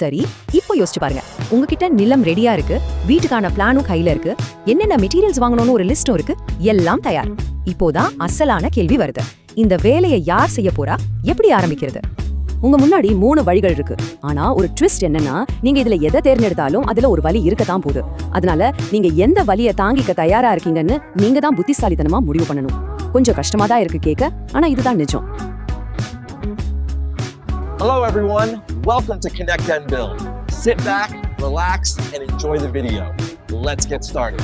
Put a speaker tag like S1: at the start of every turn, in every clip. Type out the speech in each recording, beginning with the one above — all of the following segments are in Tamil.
S1: சரி இப்போ யோசிச்சு பாருங்க. உங்ககிட்ட நிலம் ரெடியா இருக்கு வீட்டுக்கான பிளானும் கையில இருக்கு என்னென்ன மெட்டீரியல்ஸ் வாங்கணும்னு ஒரு லிஸ்டும் இருக்கு எல்லாம் தயார். இப்போதான் அசலான கேள்வி வருது. இந்த வேலையை யார் செய்ய போறா? எப்படி ஆரம்பிக்கிறது? உங்க முன்னாடி மூணு வழிகள் இருக்கு. ஆனா ஒரு ட்விஸ்ட் என்னன்னா நீங்க இதுல எதை தேர்ந்தெடுத்தாலும் அதுல ஒரு வழி இருக்கத்தான் போகுது. அதனால நீங்க எந்த வழியை தாங்கிக்க தயாரா இருக்கீங்கன்னு நீங்க தான் புத்திசாலித்தனமா முடிவு பண்ணணும். கொஞ்சம் கஷ்டமா தான் இருக்கு கேட்க ஆனா இதுதான் நிஜம்.
S2: Hello, everyone. Welcome to Connect and Build. Sit back, relax, and enjoy the video. Let's get started.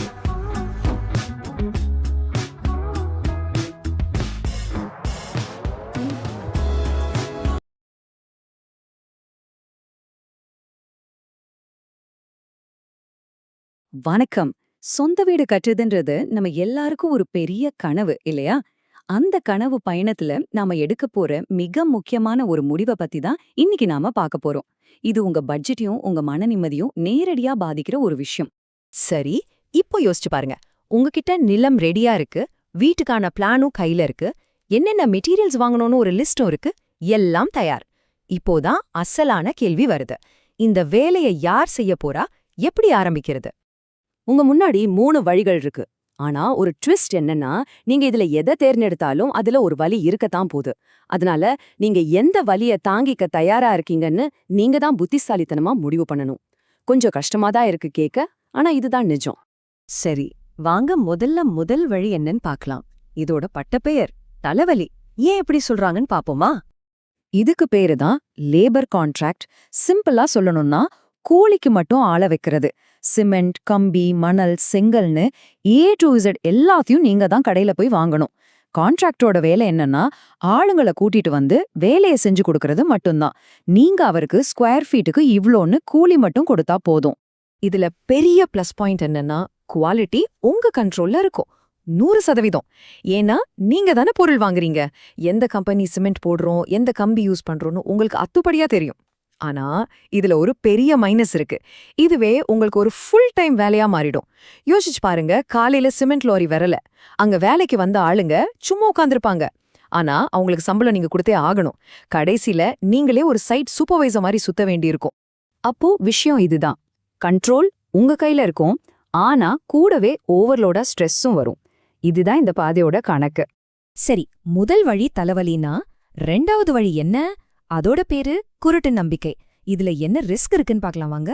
S1: வணக்கம் சொந்த வீடு கட்டுறதுன்றது நம்ம எல்லாருக்கும் ஒரு பெரிய கனவு இல்லையா அந்த கனவு பயணத்துல நாம எடுக்க போற மிக முக்கியமான ஒரு முடிவை பத்தி தான் இன்னைக்கு நாம பார்க்க போறோம். இது உங்க பட்ஜெட்டையும் உங்க மன நிம்மதியும் நேரடியா பாதிக்கிற ஒரு விஷயம். சரி இப்போ யோசிச்சு பாருங்க. உங்ககிட்ட நிலம் ரெடியா இருக்கு வீட்டுக்கான பிளானும் கையில இருக்கு என்னென்ன மெட்டீரியல்ஸ் வாங்கணும்னு ஒரு லிஸ்டும் இருக்கு எல்லாம் தயார். இப்போதான் அசலான கேள்வி வருது. இந்த வேலையை யார் செய்ய போறா எப்படி ஆரம்பிக்கிறது? உங்க முன்னாடி மூணு வழிகள் இருக்கு. ஆனா ஒரு ட்விஸ்ட் என்னன்னா நீங்க இதுல எதை தேர்ந்தெடுத்தாலும் அதுல ஒரு வழி இருக்கத்தான் போகுது. அதனால நீங்க எந்த வழிய தாங்கிக்க தயாரா இருக்கீங்கன்னு நீங்க தான் புத்திசாலித்தனமா முடிவு பண்ணணும். கொஞ்சம் கஷ்டமா தான் இருக்கு கேட்க ஆனா இதுதான் நிஜம். சரி வாங்க முதல்ல முதல் வழி என்னன்னு பார்க்கலாம் இதோட பட்டப்பெயர் தலைவலி. ஏன் எப்படி சொல்றாங்கன்னு பாப்போமா? இதுக்கு பேரு தான் லேபர் கான்ட்ராக்ட் சிம்பிளா சொல்லணும்னா கூலிக்கு மட்டும் ஆள வைக்கிறது. சிமெண்ட் கம்பி மணல் செங்கல்னு ஏ டு இசட் எல்லாத்தையும் நீங்க தான் கடையில போய் வாங்கணும். கான்ட்ராக்டரோட வேலை என்னன்னா ஆளுங்களை கூட்டிட்டு வந்து வேலையை செஞ்சு கொடுக்கறது மட்டும்தான். நீங்க அவருக்கு ஸ்கொயர் ஃபீட்டுக்கு இவ்ளோன்னு கூலி மட்டும் கொடுத்தா போதும். இதுல பெரிய ப்ளஸ் பாயிண்ட் என்னன்னா குவாலிட்டி உங்க கண்ட்ரோல்ல இருக்கும். நூறு சதவீதம். ஏன்னா நீங்க தானே பொருள் வாங்குறீங்க. எந்த கம்பெனி சிமெண்ட் போடுறோம் எந்த கம்பி யூஸ் பண்றோம்னு உங்களுக்கு அத்துப்படியா தெரியும். ஆனா இதுல ஒரு பெரிய மைனஸ் இருக்கு. இதுவே உங்களுக்கு ஒரு ஃபுல் டைம் வேலையா மாறிடும். யோசிச்சு பாருங்க காலையில சிமெண்ட் லாரி வரல. அங்க வேலைக்கு வந்த ஆளுங்க சும்மா உட்காந்துருப்பாங்க ஆனா அவங்களுக்கு சம்பளம் நீங்க கொடுத்தே ஆகணும். கடைசியில நீங்களே ஒரு சைட் சூப்பர்வைசர் மாதிரி சுத்த வேண்டியிருக்கும். அப்போ விஷயம் இதுதான். கண்ட்ரோல் உங்க கையில இருக்கும். ஆனா கூடவே ஓவர்லோடா ஸ்ட்ரெஸ்ஸும் வரும். இதுதான் இந்த பாதையோட கணக்கு. சரி முதல் வழி தலைவலினா ரெண்டாவது வழி என்ன? அதோட பேரு குருட்டு நம்பிக்கை. இதுல என்ன ரிஸ்க் இருக்குன்னு பார்க்கலாம் வாங்க.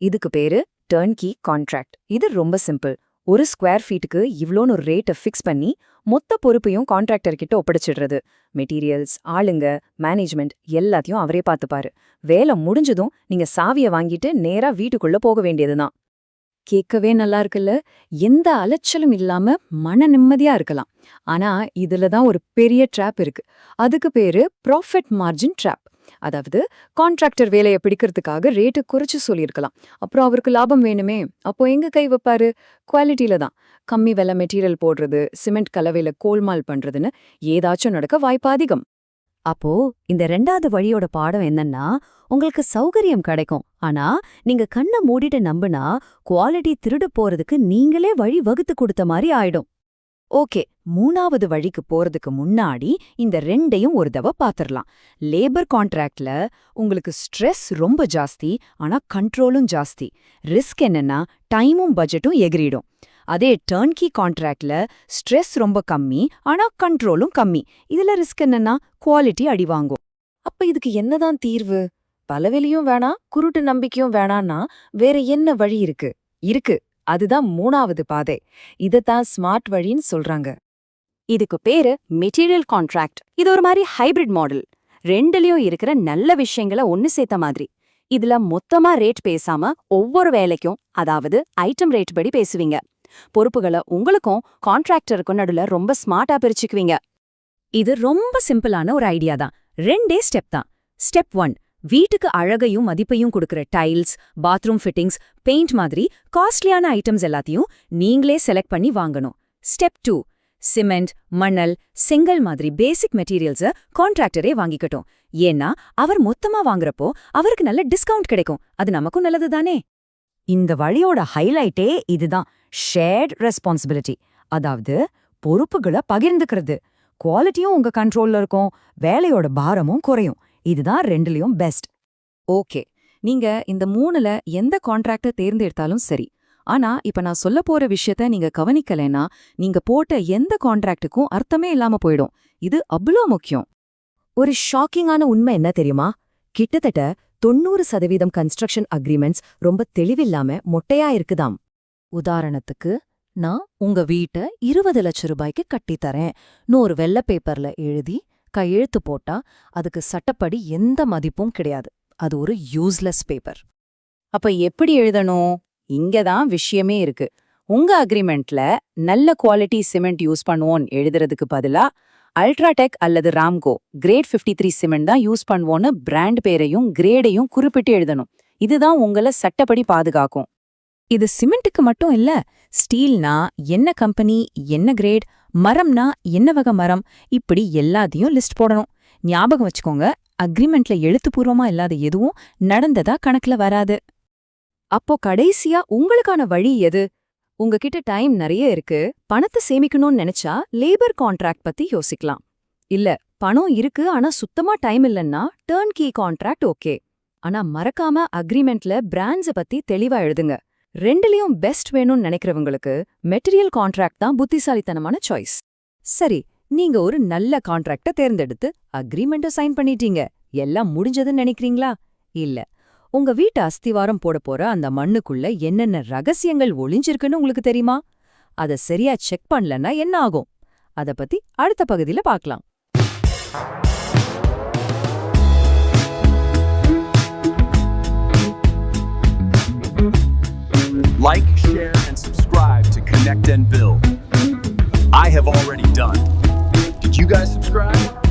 S1: இதுக்கு பேரு டர்ன்கி கான்ட்ராக்ட் இது ரொம்ப சிம்பிள் ஒரு ஸ்கொயர் ஃபீட்டுக்கு இவ்ளோன்னு ஒரு ரேட்டை ஃபிக்ஸ் பண்ணி மொத்த பொறுப்பையும் கான்ட்ராக்டர் கிட்ட ஒப்படைச்சிடுறது. மெட்டீரியல்ஸ் ஆளுங்க மேனேஜ்மெண்ட் எல்லாத்தையும் அவரே பார்த்துப்பாரு. வேலை முடிஞ்சதும் நீங்க சாவிய வாங்கிட்டு நேரா வீட்டுக்குள்ள போக வேண்டியதுதான். கேட்கவே நல்லா இருக்குல்ல? எந்த அலைச்சலும் இல்லாம மன நிம்மதியா இருக்கலாம். ஆனா இதுல தான் ஒரு பெரிய ட்ராப் இருக்கு. அதுக்கு பேரு ப்ராஃபிட் மார்ஜின் ட்ராப் அதாவது கான்ட்ராக்டர் வேலையை பிடிக்கிறதுக்காக ரேட்டு குறைச்சு சொல்லியிருக்கலாம். அப்புறம் அவருக்கு லாபம் வேணுமே அப்போ எங்க கை வைப்பாரு? குவாலிட்டியில தான். கம்மி விலை மெட்டீரியல் போடுறது சிமெண்ட் கலவையில கோல்மால் பண்றதுன்னு ஏதாச்சும் நடக்க வாய்ப்பு அதிகம். அப்போ இந்த ரெண்டாவது வழியோட பாடம் என்னன்னா உங்களுக்கு சௌகரியம் கிடைக்கும். ஆனா நீங்க கண்ணை மூடிட்டு நம்புனா குவாலிட்டி திருடு போறதுக்கு நீங்களே வழி வகுத்து கொடுத்த மாதிரி ஆயிடும். ஓகே மூணாவது வழிக்கு போறதுக்கு முன்னாடி இந்த ரெண்டையும் ஒரு தடவை பாத்திரலாம். லேபர் கான்ட்ராக்ட்ல உங்களுக்கு ஸ்ட்ரெஸ் ரொம்ப ஜாஸ்தி ஆனா கண்ட்ரோலும் ஜாஸ்தி. ரிஸ்க் என்னன்னா டைமும் பட்ஜெட்டும் எகிரிடும். அதே டர்ன்கி கான்ட்ராக்ட்ல ஸ்ட்ரெஸ் ரொம்ப கம்மி ஆனா கண்ட்ரோலும் கம்மி. இதுல ரிஸ்க் என்னன்னா குவாலிட்டி அடி வாங்கும். அப்ப இதுக்கு என்னதான் தீர்வு? பலவெளியும் வேணாம் குருட்டு நம்பிக்கையும் வேணான்னா வேற என்ன வழி இருக்கு? இருக்கு. அதுதான் மூணாவது பாதை. இதத்தான் ஸ்மார்ட் வழின்னு சொல்றாங்க. இதுக்கு பேரு மெட்டீரியல் கான்ட்ராக்ட் இது ஒரு மாதிரி ஹைபிரிட் மாடல் ரெண்டுலயும் இருக்கிற நல்ல விஷயங்களை ஒன்னு சேர்த்த மாதிரி. இதுல மொத்தமா ரேட் பேசாம ஒவ்வொரு வேலைக்கும் அதாவது ஐட்டம் ரேட் படி பேசுவீங்க. பொறுப்புகளை உங்களுக்கும் கான்ட்ராக்டருக்கும் நடுல ரொம்ப ஸ்மார்ட்டா பிரிச்சுக்குவீங்க. இது ரொம்ப சிம்பிளான ஒரு ஐடியா தான். ரெண்டே ஸ்டெப் தான். ஸ்டெப் ஒன் வீட்டுக்கு அழகையும் மதிப்பையும் கொடுக்குற டைல்ஸ் பாத்ரூம் ஃபிட்டிங்ஸ் பெயிண்ட் மாதிரி காஸ்ட்லியான ஐட்டம்ஸ் எல்லாத்தையும் நீங்களே செலக்ட் பண்ணி வாங்கணும். ஸ்டெப் டூ சிமெண்ட் மணல் செங்கல் மாதிரி பேசிக் மெட்டீரியல்ஸ கான்ட்ராக்டரே வாங்கிக்கட்டும். ஏன்னா அவர் மொத்தமா வாங்குறப்போ அவருக்கு நல்ல டிஸ்கவுண்ட் கிடைக்கும். அது நமக்கும் நல்லது தானே இந்த வழியோட ஹைலைட்டே இதுதான். ஷேர்ட் ரெஸ்பான்சிபிலிட்டி அதாவது பொறுப்புகளை பகிர்ந்துக்கிறது. குவாலிட்டியும் உங்க கண்ட்ரோல்ல இருக்கும். வேலையோட பாரமும் குறையும். இதுதான் ரெண்டுலயும் பெஸ்ட் ஓகே நீங்க இந்த மூணுல எந்த கான்ட்ராக்ட தேர்ந்தெடுத்தாலும் சரி. ஆனா இப்ப நான் சொல்ல போற விஷயத்த நீங்க கவனிக்கலைன்னா நீங்க போட்ட எந்த கான்ட்ராக்டுக்கும் அர்த்தமே இல்லாம போயிடும். இது அவ்வளோ முக்கியம்.
S3: ஒரு ஷாக்கிங்கான உண்மை என்ன தெரியுமா? கிட்டத்தட்ட தொண்ணூறு சதவீதம் கன்ஸ்ட்ரக்ஷன் அக்ரிமெண்ட்ஸ் ரொம்ப தெளிவில்லாம மொட்டையா இருக்குதாம்.
S4: உதாரணத்துக்கு நான் உங்க வீட்டை இருபது லட்ச ரூபாய்க்கு கட்டித்தரேன் நூறு வெள்ள பேப்பர்ல எழுதி கையெழுத்து போட்டா அதுக்கு சட்டப்படி எந்த மதிப்பும் கிடையாது. அது ஒரு யூஸ்லெஸ் பேப்பர்
S1: அப்ப எப்படி எழுதணும்? இங்க தான் விஷயமே இருக்கு. உங்க அக்ரிமெண்ட்ல நல்ல குவாலிட்டி சிமெண்ட் யூஸ் பண்ணுவோம் எழுதுறதுக்கு பதிலா அல்ட்ராடெக் அல்லது ராம்கோ கிரேட் 53 த்ரீ சிமெண்ட் தான் யூஸ் பண்ணுவோன்னு பிராண்ட் பேரையும் கிரேடையும் குறிப்பிட்டு எழுதணும். இதுதான் உங்களை சட்டப்படி பாதுகாக்கும். இது சிமெண்ட்டுக்கு மட்டும் இல்ல ஸ்டீல்னா என்ன கம்பெனி என்ன கிரேட் மரம்னா என்ன வகை மரம் இப்படி எல்லாத்தையும் லிஸ்ட் போடணும். ஞாபகம் வச்சுக்கோங்க அக்ரிமெண்ட்ல எழுத்துப்பூர்வமா இல்லாத எதுவும் நடந்ததா கணக்குல வராது. அப்போ கடைசியா உங்களுக்கான வழி எது? உங்ககிட்ட டைம் நிறைய இருக்கு. பணத்தை சேமிக்கணும்னு நினைச்சா லேபர் கான்ட்ராக்ட் பத்தி யோசிக்கலாம். இல்ல பணம் இருக்கு ஆனா சுத்தமா டைம் இல்லைன்னா டேர்ன் கீ கான்ட்ராக்ட் ஓகே. ஆனா மறக்காம அக்ரிமெண்ட்ல பிராண்ட்ஸ பத்தி தெளிவா எழுதுங்க. ரெண்டுலயும் பெஸ்ட் வேணும்னு நினைக்கிறவங்களுக்கு மெட்டீரியல் கான்ட்ராக்ட் தான் புத்திசாலித்தனமான சாய்ஸ். சரி நீங்க ஒரு நல்ல கான்ட்ராக்ட தேர்ந்தெடுத்து அக்ரிமெண்ட்டை சைன் பண்ணிட்டீங்க. எல்லாம் முடிஞ்சதுன்னு நினைக்கிறீங்களா? இல்ல உங்க வீட்டு அஸ்திவாரம் போட போற அந்த மண்ணுக்குள்ள என்னென்ன ரகசியங்கள் ஒளிஞ்சிருக்குன்னு உங்களுக்கு தெரியுமா அதை சரியா செக் பண்ணலன்னா என்ன ஆகும் அத பத்தி அடுத்த பகுதியில பார்க்கலாம்
S5: Like, share, and subscribe to Connect and Build. I have already done. Did you guys subscribe?